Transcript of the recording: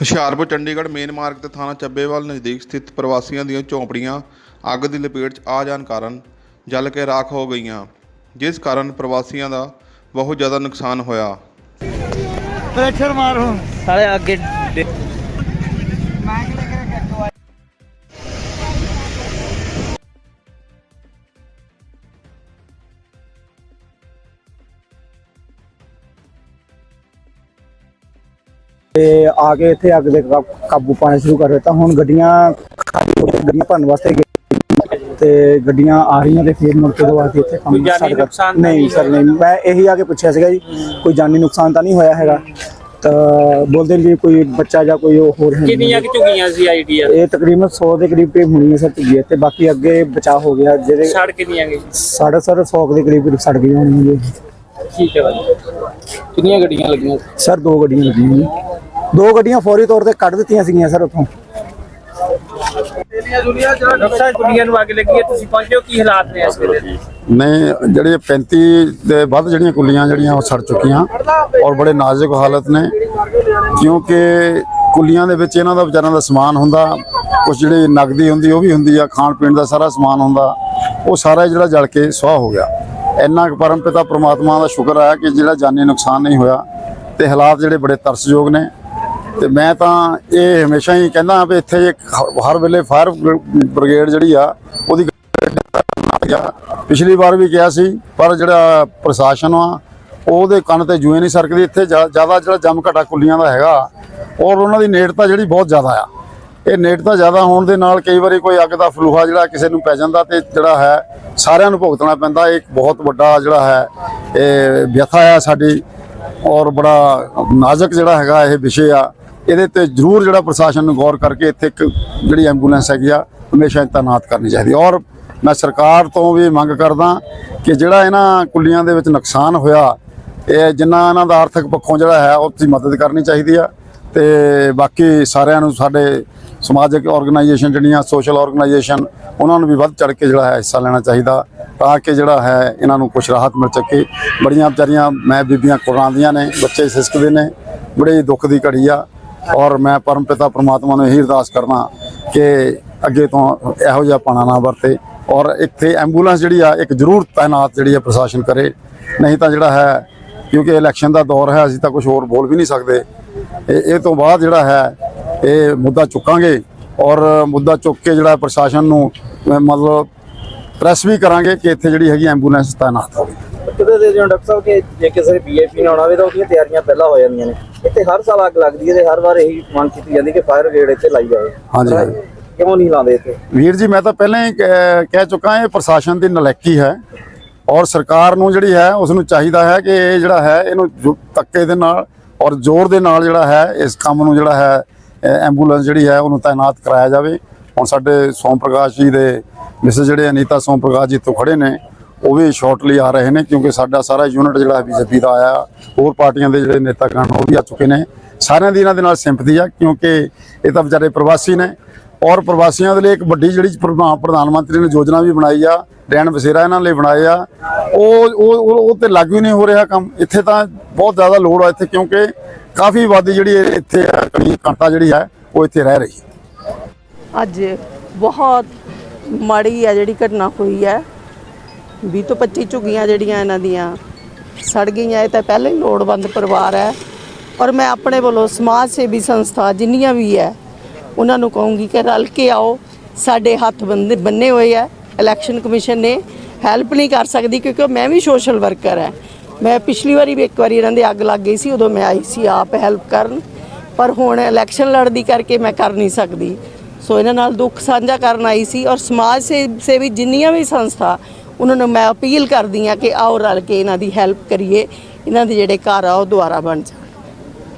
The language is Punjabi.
ਹੁਸ਼ਿਆਰਪੁਰ ਚੰਡੀਗੜ੍ਹ ਮੇਨ ਮਾਰਗ ਤੇ ਥਾਣਾ ਚੱਬੇਵਾਲ ਨਜ਼ਦੀਕ ਸਥਿਤ ਪ੍ਰਵਾਸੀਆਂ ਦੀਆਂ ਝੌਂਪੜੀਆਂ ਅੱਗ ਦੀ ਲਪੇਟ 'ਚ ਆ ਜਾਣ ਕਾਰਨ ਜਲ ਕੇ ਰਾਖ ਹੋ ਗਈਆਂ ਜਿਸ ਕਾਰਨ ਪ੍ਰਵਾਸੀਆਂ ਦਾ ਬਹੁਤ ਜ਼ਿਆਦਾ ਨੁਕਸਾਨ ਹੋਇਆ। ਪ੍ਰੈਸ਼ਰ ਮਾਰੋ ਸਾਲੇ ਅੱਗੇ ਤੇ ਆ ਕੇ ਇੱਥੇ ਅੱਗ ਦੇ ਕਾ- ਕਾਬੂ ਪਾਣਾ ਸ਼ੁਰੂ ਕਰ ਦਿੱਤਾ। ਹੁਣ ਗੱਡੀਆਂ ਖਾਲੀ ਹੋ ਕੇ ਗੱਡੀਆਂ ਭਰਨ ਵਾਸਤੇ ਗਏ। ਤੇ ਗੱਡੀਆਂ ਆ ਰਹੀਆਂ ਤੇ ਫਿਰ ਮੁੜ ਕੇ ਤੋਂ ਬਾਅਦ ਇੱਥੇ ਕੰਮ ਕੋਈ ਜਾਨੀ start ਕਰ- ਨੁਕਸਾਨ ਤਾਂ ਨਹੀਂ ਨਹੀਂ ਸਰ ਨਹੀਂ। ਮੈਂ ਇਹੀ ਆ ਕੇ ਪੁੱਛਿਆ ਸੀਗਾ ਜੀ ਕੋਈ ਜਾਨੀ ਨੁਕਸਾਨ ਤਾਂ ਨਹੀਂ ਹੋਇਆ ਹੈਗਾ? ਤਾਂ ਬੋਲਦੇ ਨੇ ਕੋਈ ਬੱਚਾ ਜਾਂ ਕੋਈ ਉਹ ਹੋਰ ਹੈ ਨਹੀਂ। ਕਿੰਨੀਆਂ ਕੁ ਝੁਕੀਆਂ ਸੀ ਆਈਡੀਆ ਇਹ ਤਕਰੀਬਨ 100 ਦੇ ਕਰੀਬ ਤੇ ਹੋਣੀ ਹੈ ਸਰ ਤੇ ਬਾਕੀ ਅੱਗੇ ਬਚਾਅ ਹੋ ਗਿਆ ਜਿਹੜੇ ਸੜ ਕਿੰਨੀਆਂ ਗਈ ਸਾਢੇ ਸਰ 100 ਦੇ ਕਰੀਬ ਸੜ ਗਈਆਂ ਹੋਣਗੀਆਂ ਜੀ। ਠੀਕ ਹੈ ਬਾਜੀ ਕਿੰਨੀਆਂ ਗੱਡੀਆਂ ਲੱਗੀਆਂ? ਸਰ ਦੋ ਗੱਡੀਆਂ ਲੱਗੀਆਂ ਜੀ। ਦੋ ਗੱਡੀਆਂ ਫੌਰੀ ਤੌਰ ਤੇ ਕੱਢ ਦਿੱਤੀਆਂ ਸੀਗੀਆਂ ਸਰ ਉੱਥੋਂ। ਡਾਕਟਰ ਕੁੜੀਆਂ ਨੂੰ ਅੱਗ ਲੱਗੀ ਹੈ ਤੁਸੀਂ ਪਹੁੰਚੇ ਹੋ ਕੀ ਹਾਲਾਤ ਨੇ ਇਸ ਵੇਲੇ? ਨੇ ਜਿਹੜੇ 35 ਦੇ ਵੱਧ ਜਿਹੜੀਆਂ ਕੁੱਲੀਆਂ ਜਿਹੜੀਆਂ ਉਹ ਸੜ ਚੁੱਕੀਆਂ ਔਰ ਬੜੇ ਨਾਜ਼ੁਕ ਹਾਲਤ ਨੇ ਕਿਉਂਕਿ ਕੁੱਲੀਆਂ ਦੇ ਵਿੱਚ ਇਹਨਾਂ ਦਾ ਵਿਚਾਰਾਂ ਦਾ ਸਮਾਨ ਹੁੰਦਾ ਕੁਝ ਜਿਹੜੀ ਨਗਦੀ ਹੁੰਦੀ ਉਹ ਵੀ ਹੁੰਦੀ ਆ ਖਾਣ ਪੀਣ ਦਾ ਸਾਰਾ ਸਮਾਨ ਹੁੰਦਾ ਉਹ ਸਾਰਾ ਜਿਹੜਾ ਜਲ ਕੇ ਸੁਆਹ ਹੋ ਗਿਆ। ਇੰਨਾ ਕੁ ਪਰਮ ਪਿਤਾ ਪ੍ਰਮਾਤਮਾ ਦਾ ਸ਼ੁਕਰ ਹੈ ਕਿ ਜਿਹੜਾ ਜਾਨੀ ਨੁਕਸਾਨ ਨਹੀਂ ਹੋਇਆ ਤੇ ਹਾਲਾਤ ਜਿਹੜੇ ਬੜੇ ਤਰਸਯੋਗ ਨੇ। ਤੇ ਮੈਂ ਤਾਂ ਇਹ ਹਮੇਸ਼ਾ ਹੀ ਕਹਿੰਦਾ ਵੀ ਇੱਥੇ ਹਰ ਵੇਲੇ ਫਾਇਰ ਬ੍ਰਿਗੇਡ ਜਿਹੜੀ ਆ, ਉਹਦੀ ਗਿਆ ਪਿਛਲੀ ਵਾਰ ਵੀ ਕਿਹਾ ਸੀ, ਪਰ ਜਿਹੜਾ ਪ੍ਰਸ਼ਾਸਨ ਆ, ਉਹਦੇ ਕੰਨ ਤੇ ਜੂਏ ਨਹੀਂ ਸਰਕਦੀ। ਇੱਥੇ ਜ਼ਿਆਦਾ ਜਿਹੜਾ ਜੰਮ ਘਟਾ ਕੁੱਲੀਆਂ ਦਾ ਹੈਗਾ, ਔਰ ਉਹਨਾਂ ਦੀ ਨੇੜਤਾ ਜਿਹੜੀ ਬਹੁਤ ਜ਼ਿਆਦਾ ਆ। ਇਹ ਨੇੜਤਾ ਜ਼ਿਆਦਾ ਹੋਣ ਦੇ ਨਾਲ ਕਈ ਵਾਰੀ ਕੋਈ ਅੱਗ ਦਾ ਫਲੂਹਾ ਜਿਹੜਾ ਕਿਸੇ ਨੂੰ ਪੈ ਜਾਂਦਾ ਤੇ ਜਿਹੜਾ ਹੈ, ਸਾਰਿਆਂ ਨੂੰ ਭੁਗਤਣਾ ਪੈਂਦਾ। ਇਹ ਇੱਕ ਬਹੁਤ ਵੱਡਾ ਜਿਹੜਾ ਹੈ, ਇਹ ਵਿਅਥਾ ਆ ਸਾਡੀ, ਔਰ ਬੜਾ ਨਾਜ਼ੁਕ ਜਿਹੜਾ ਹੈਗਾ ਇਹ ਵਿਸ਼ੇ ਆ। ਇਹਦੇ ਤੇ ਜ਼ਰੂਰ ਜਿਹੜਾ ਪ੍ਰਸ਼ਾਸਨ ਨੂੰ ਗੌਰ ਕਰਕੇ ਇੱਥੇ ਇੱਕ ਜਿਹੜੀ ਐਂਬੂਲੈਂਸ ਹੈਗੀ ਆ, ਹਮੇਸ਼ਾ ਤਾਇਨਾਤ ਕਰਨੀ ਚਾਹੀਦੀ ਔਰ ਮੈਂ ਸਰਕਾਰ ਤੋਂ ਵੀ ਮੰਗ ਕਰਦਾ ਕਿ ਜਿਹੜਾ ਇਹਨਾਂ ਕੁੱਲੀਆਂ ਦੇ ਵਿੱਚ ਨੁਕਸਾਨ ਹੋਇਆ, ਇਹ ਜਿੰਨਾ ਇਹਨਾਂ ਦਾ ਆਰਥਿਕ ਪੱਖੋਂ ਜਿਹੜਾ ਹੈ, ਉਹ ਦੀ ਮਦਦ ਕਰਨੀ ਚਾਹੀਦੀ ਆ। ਤੇ ਬਾਕੀ ਸਾਰਿਆਂ ਨੂੰ ਸਾਡੇ ਸਮਾਜਿਕ ਆਰਗੇਨਾਈਜੇਸ਼ਨ ਜਿਹੜੀਆਂ ਸੋਸ਼ਲ ਆਰਗੇਨਾਈਜੇਸ਼ਨ ਉਹਨਾਂ ਨੂੰ ਵੀ ਵੱਧ ਚੜ ਕੇ ਜਿਹੜਾ ਹੈ ਹਿੱਸਾ ਲੈਣਾ ਚਾਹੀਦਾ ਤਾਂ ਕਿ ਜਿਹੜਾ ਹੈ ਇਹਨਾਂ ਨੂੰ ਕੁਝ ਰਾਹਤ ਮਿਲ ਸਕੇ। ਬੜੀਆਂ ਵਿਚਾਰੀਆਂ, ਮੈਂ ਬੀਬੀਆਂ ਕੁਰਾਂਦੀਆਂ ਨੇ, ਬੱਚੇ ਸਿਸਕਦੇ ਨੇ, ਬੜੇ ਦੁੱਖ ਦੀ ਘੜੀ ਆ। ਔਰ ਮੈਂ ਪਰਮ ਪਿਤਾ ਪ੍ਰਮਾਤਮਾ ਨੂੰ ਇਹੀ ਅਰਦਾਸ ਕਰਦਾ ਕਿ ਅੱਗੇ ਤੋਂ ਇਹੋ ਜਿਹਾ ਪਾਣਾ ਨਾ ਵਰਤੇ ਔਰ ਇੱਥੇ ਐਂਬੂਲੈਂਸ ਜਿਹੜੀ ਆ, ਇੱਕ ਜ਼ਰੂਰ ਤਾਇਨਾਤ ਜਿਹੜੀ ਆ ਪ੍ਰਸ਼ਾਸਨ ਕਰੇ। ਨਹੀਂ ਤਾਂ ਜਿਹੜਾ ਹੈ, ਕਿਉਂਕਿ ਇਲੈਕਸ਼ਨ ਦਾ ਦੌਰ ਹੈ, ਅਸੀਂ ਤਾਂ ਕੁਝ ਹੋਰ ਬੋਲ ਵੀ ਨਹੀਂ ਸਕਦੇ। ਇਹ ਇਹ ਤੋਂ ਬਾਅਦ ਜਿਹੜਾ ਹੈ, ਇਹ ਮੁੱਦਾ ਚੁੱਕਾਂਗੇ ਔਰ ਮੁੱਦਾ ਚੁੱਕ ਕੇ ਜਿਹੜਾ ਪ੍ਰਸ਼ਾਸਨ ਨੂੰ ਮਤਲਬ ਪ੍ਰੈਸ ਵੀ ਕਰਾਂਗੇ ਕਿ ਇੱਥੇ ਜਿਹੜੀ ਹੈਗੀ ਐਂਬੂਲੈਂਸ ਤਾਇਨਾਤ ਹੋਵੇ। ਕਿਤੇ ਦੇ ਦਿਓ ਡਾਕਟਰ ਸਾਹਿਬ ਕਿ ਜੇ ਕਿਸੇ ਵੀਆਈਪੀ ਨੇ ਹੋਵੇ ਤਾਂ ਉਹਦੀਆਂ ਤਿਆਰੀਆਂ ਪਹਿਲਾਂ ਹੋ ਜਾਂਦੀਆਂ ਨੇ। ਇੱਥੇ ਹਰ ਸਾਲ ਅੱਗ ਲੱਗਦੀ ਹੈ ਤੇ ਹਰ ਵਾਰ ਇਹੀ ਮੰਗ ਕੀਤੀ ਜਾਂਦੀ ਕਿ ਫਾਇਰ ਬ੍ਰਿਗੇਡ ਇੱਥੇ ਲਾਈ ਜਾਵੇ। ਹਾਂਜੀ, ਹਾਂਜੀ। ਕਿਉਂ ਨਹੀਂ ਲਾਉਂਦੇ ਇੱਥੇ? ਵੀਰ ਜੀ ਮੈਂ ਤਾਂ ਪਹਿਲਾਂ ਹੀ ਕਹਿ ਚੁੱਕਾ ਇਹ ਪ੍ਰਸ਼ਾਸਨ ਦੀ ਨਲਾਇਕੀ ਹੈ ਔਰ ਸਰਕਾਰ ਨੂੰ ਜਿਹੜੀ ਹੈ ਉਸ ਨੂੰ ਚਾਹੀਦਾ ਹੈ ਕਿ ਇਹ ਜਿਹੜਾ ਹੈ ਇਹਨੂੰ ਧੱਕੇ ਦੇ ਨਾਲ ਔਰ ਜ਼ੋਰ ਦੇ ਨਾਲ ਜਿਹੜਾ ਹੈ ਇਸ ਕੰਮ ਨੂੰ ਜਿਹੜਾ ਹੈ ਐਂਬੂਲੈਂਸ ਜਿਹੜੀ ਹੈ ਉਹਨੂੰ ਤਾਇਨਾਤ ਕਰਾਇਆ ਜਾਵੇ। ਹੁਣ ਸਾਡੇ ਸੋਮ ਪ੍ਰਕਾਸ਼ ਜੀ ਦੇ ਮਿਸਿਸ ਜਿਹੜੇ ਅਨੀਤਾ ਸੋਮ ਪ੍ਰਕਾਸ਼ ਜੀ ਤੋਂ ਖੜੇ ਨੇ ਉਹ ਵੀ ਸ਼ਾਰਟਲੀ ਆ ਰਹੇ ਨੇ, ਕਿਉਂਕਿ ਸਾਡਾ ਸਾਰਾ ਯੂਨਿਟ ਜਿਹੜਾ ਬੀਜੇਪੀ ਦਾ ਆਇਆ, ਹੋਰ ਪਾਰਟੀਆਂ ਦੇ ਜਿਹੜੇ ਨੇਤਾ ਨੇਤਾਗਣ ਉਹ ਵੀ ਆ ਚੁੱਕੇ ਨੇ। ਸਾਰਿਆਂ ਦੀ ਇਹਨਾਂ ਦੇ ਨਾਲ ਸਿੰਪਥੀ ਆ, ਕਿਉਂਕਿ ਇਹ ਤਾਂ ਵਿਚਾਰੇ ਪ੍ਰਵਾਸੀ ਨੇ। ਔਰ ਪ੍ਰਵਾਸੀਆਂ ਦੇ ਲਈ ਇੱਕ ਵੱਡੀ ਜਿਹੜੀ ਪ੍ਰਧਾਨ ਮੰਤਰੀ ਨੇ ਯੋਜਨਾ ਵੀ ਬਣਾਈ ਆ ਰਹਿਣ ਬਸੇਰਾ ਇਹਨਾਂ ਲਈ ਬਣਾਏ ਆ। ਉਹ ਉਹ, ਉਹ- ਤੇ ਲਾਗੂ ਹੀ ਨਹੀਂ ਹੋ ਰਿਹਾ ਕੰਮ। ਇੱਥੇ ਤਾਂ ਬਹੁਤ ਜ਼ਿਆਦਾ ਲੋੜ ਆ ਇੱਥੇ, ਕਿਉਂਕਿ ਕਾਫੀ ਆਬਾਦੀ ਜਿਹੜੀ ਇੱਥੇ ਘੰਟਾ ਜਿਹੜੀ ਹੈ ਉਹ ਇੱਥੇ ਰਹਿ ਰਹੀ। ਅੱਜ ਬਹੁਤ ਮਾੜੀ ਆ ਜਿਹੜੀ ਘਟਨਾ ਹੋਈ ਹੈ। 20 ਤੋਂ 25 ਝੁੱਗੀਆਂ ਜਿਹੜੀਆਂ ਇਹਨਾਂ ਦੀਆਂ ਸੜ ਗਈਆਂ, ਇਹ ਤਾਂ ਪਹਿਲਾਂ ਹੀ ਲੋੜਵੰਦ ਪਰਿਵਾਰ ਹੈ। ਔਰ ਮੈਂ ਆਪਣੇ ਵੱਲੋਂ ਸਮਾਜ ਸੇਵੀ ਸੰਸਥਾ ਜਿੰਨੀਆਂ ਵੀ ਹੈ, ਉਹਨਾਂ ਨੂੰ ਕਹੂੰਗੀ ਕਿ ਰਲ ਕੇ ਆਓ, ਸਾਡੇ ਹੱਥ ਬੰਦੇ ਬੰਨੇ ਹੋਏ ਆ ਇਲੈਕਸ਼ਨ ਕਮਿਸ਼ਨ ਨੇ ਹੈਲਪ ਨਹੀਂ ਕਰ ਸਕਦੀ ਕਿਉਂਕਿ ਮੈਂ ਵੀ ਸੋਸ਼ਲ ਵਰਕਰ ਹੈ। ਮੈਂ ਪਿਛਲੀ ਵਾਰੀ ਵੀ ਇੱਕ ਵਾਰੀ ਇਹਨਾਂ ਦੇ ਅੱਗ ਲੱਗ ਗਈ ਸੀ, ਉਦੋਂ ਮੈਂ ਆਈ ਸੀ ਆਪ ਹੈਲਪ ਕਰਨ, ਪਰ ਹੁਣ ਇਲੈਕਸ਼ਨ ਲੜਦੀ ਕਰਕੇ ਮੈਂ ਕਰ ਨਹੀਂ ਸਕਦੀ। ਸੋ ਇਹਨਾਂ ਨਾਲ ਦੁੱਖ ਸਾਂਝਾ ਕਰਨ ਆਈ ਸੀ ਔਰ ਸਮਾਜ ਸੇ ਸੇਵੀ ਜਿੰਨੀਆਂ ਵੀ ਸੰਸਥਾ ਉਹਨਾਂ ਨੂੰ ਮੈਂ ਅਪੀਲ ਕਰਦੀ ਹਾਂ ਕਿ ਆਓ ਰਲ ਕੇ ਇਹਨਾਂ ਦੀ ਹੈਲਪ ਕਰੀਏ, ਇਹਨਾਂ ਦੇ ਜਿਹੜੇ ਘਰ ਆ, ਉਹ ਦੁਆਰਾ ਬਣ ਜਾਣ।